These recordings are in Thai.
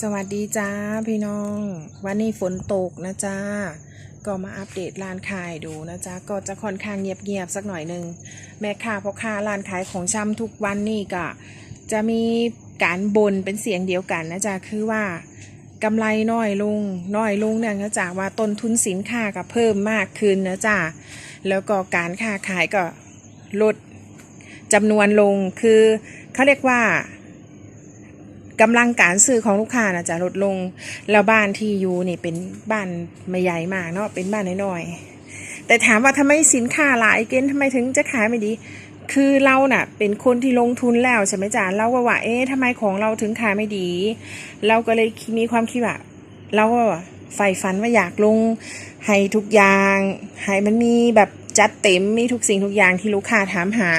สวัสดีจ้าพี่น้อง วันนี้ฝนตกนะจ้าก็มาอัปเดตร้านขายดูนะจ๊ะก็จะค่อนข้างเงียบๆสักหน่อยหนึ่งแม่ค้าพ่อค้าร้านขายของชำทุกวันนี่ก็จะมีการบ่นเป็นเสียงเดียวกันนะจ๊ะคือว่ากำไรน้อยลงน้อยลงเนี่ยนะจ๊ะว่าต้นทุนสินค้าก็เพิ่มมากขึ้นนะจ๊ะแล้วก็การค้าขายก็ลดจำนวนลงคือเขาเรียกว่า กำลังการซื้อของลูกค้านะจะลดลง แล้วบ้านที่อยู่นี่เป็นบ้านไม่ใหญ่มากเนาะเป็นบ้านน้อยๆแต่ถามว่าทำไมสินค้าหลายเกินทำไมถึงจะขายไม่ดี คือเราน่ะ เป็นคนที่ลงทุนแล้วใช่ไหมจ๊ะเราก็ว่า เอ๊ะทำไมของเราถึงขายไม่ดี เราก็เลยมีความคิดว่าเราก็ใฝ่ฝันว่าอยากลงให้ทุกอย่างให้มันมีแบบจัดเต็มมีทุกสิ่งทุกอย่างที่ลูกค้าถามหา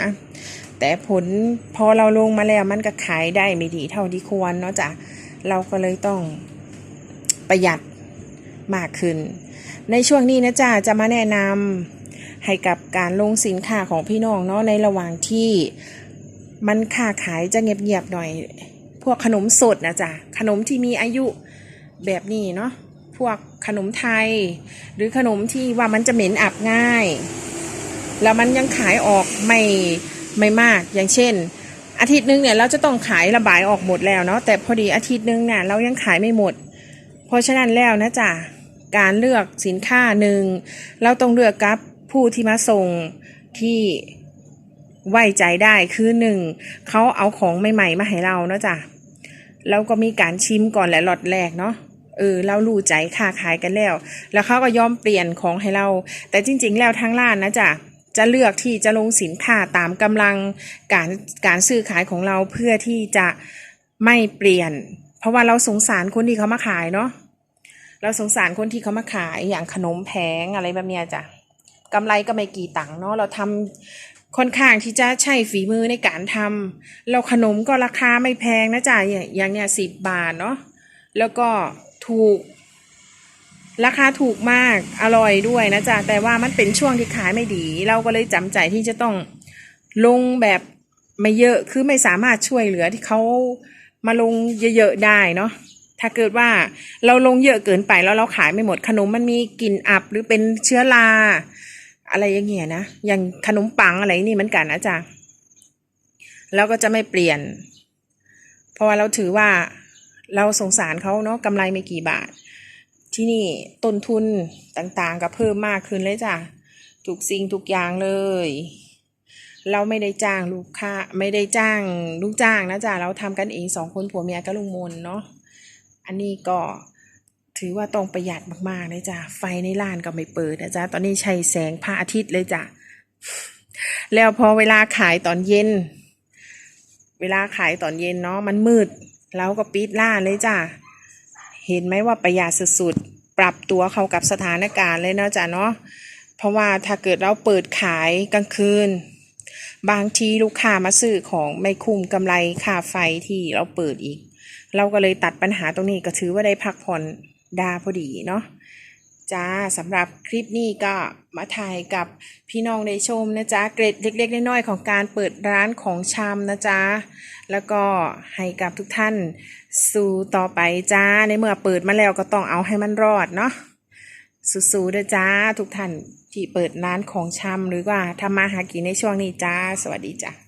แต่ผลพอเราลงมาแล้วมันก็ขายได้ไม่ดีเท่าที่ควรเนาะจ้ะเราก็เลยต้องประหยัดมากขึ้น ในช่วงนี้นะจ๊ะจะมาแนะนำให้กับการลงสินค้าของพี่น้องเนาะในระหว่างที่มันค้าขายจะเงียบๆหน่อย พวกขนมสดนะจ๊ะขนมที่มีอายุแบบนี้เนาะพวกขนมไทย หรือขนมที่ว่ามันจะเหม็นอับง่าย แล้วมันยังขายออกไม่ ไม่มาก อย่างเช่น อาทิตย์หนึงเนี่ยเราจะต้องขายระบายออกหมดแล้วเนาะแต่พอดีอาทิตย์หนึงเนี่ยเรายังขายไม่หมด เพราะฉะนั้นแล้วนะจ๊ะการเลือกสินค้าหนึ่งเราต้องเลือกกับผู้ที่มาส่งที่ไว้ใจได้คือหนึ่งเขาเอาของใหม่ๆมาให้เราเนาะจ๊ะแล้วก็มีการชิมก่อนและหลอตแรกเนาะเออเรารู้ใจค่าขายกันแล้ว แล้วเขาก็ยอมเปลี่ยนของให้เรา แต่จริง ๆ แล้วทางร้านนะจ๊ะ จะเลือกที่จะลงสินค้าตามกำลังการการซื้อขายของเราเพื่อที่จะไม่เปลี่ยน เพราะว่าเราสงสารคนที่เขามาขายเนาะเราสงสารคนที่เขามาขายอย่างขนมแพงอะไรแบบเนี้ยจ้ะกำไรก็ไม่กี่ตังค์เนาะเราทำค่อนข้างที่จะใช้ฝีมือในการทำเราขนมก็ราคาไม่แพงนะจ๊ะอย่างเนี้ยสิบบาทเนาะแล้วก็ถูก ราคาถูกมากอร่อยด้วยนะจ๊ะแต่ว่ามันเป็นช่วงที่ขายไม่ดี เราก็เลยจำใจที่จะต้องลงแบบไม่เยอะคือไม่สามารถช่วยเหลือที่เขามาลงเยอะๆได้เนาะถ้าเกิดว่าเราลงเยอะเกินไปแล้วเราขายไม่หมดขนมมันมีกลิ่นอับหรือเป็นเชื้อราอะไรอย่างเงี้ยนะอย่างขนมปังอะไรนี่เหมือนกันนะจ๊ะเราก็จะไม่เปลี่ยน เพราะว่าเราถือว่าเราสงสารเขาเนาะกำไรไม่กี่บาท ที่นี่ต้นทุนต่างๆ ก็เพิ่มมากขึ้นเลยจ้ะทุกสิ่งทุกอย่างเลย เราไม่ได้จ้างลูกค้าไม่ได้จ้างลูกจ้างนะจ๊ะเราทำกันเองสองคนผัวเมียกับลุงมนเนาะอันนี้ก็ถือว่าต้องประหยัดมากๆเลยจ้ะไฟในร้านก็ไม่เปิดนะจ๊ะตอนนี้ใช้แสงพระอาทิตย์เลยจ้ะแล้วพอเวลาขายตอนเย็น เวลาขายตอนเย็นเนาะมันมืดเราก็ปิดร้านเลยจ้ะ เห็นไหมว่าประหยัดสุดๆ ปรับตัวเข้ากับสถานการณ์เลยเนาะจ้ะเนาะ เพราะว่าถ้าเกิดเราเปิดขายกลางคืน บางทีลูกค้ามาซื้อของไม่คุ้มกำไรค่าไฟที่เราเปิดอีก เราก็เลยตัดปัญหาตรงนี้ก็ถือว่าได้พักผ่อนดาพอดีเนาะ จ้าสำหรับคลิปนี้ก็มาถ่ายกับพี่น้องได้ชมนะจ๊ะเกร็ดเล็ก ๆ น้อยๆของการเปิดร้านของชำนะจ๊ะแล้วก็ให้กับทุกท่านสู่ต่อไปจ้าในเมื่อเปิดมาแล้วก็ต้องเอาให้มันรอดเนาะสู้ๆเด้อจ้าทุกท่านที่เปิดร้านของชำหรือว่าทำมาหากินในช่วงนี้จ้า สวัสดีจ้า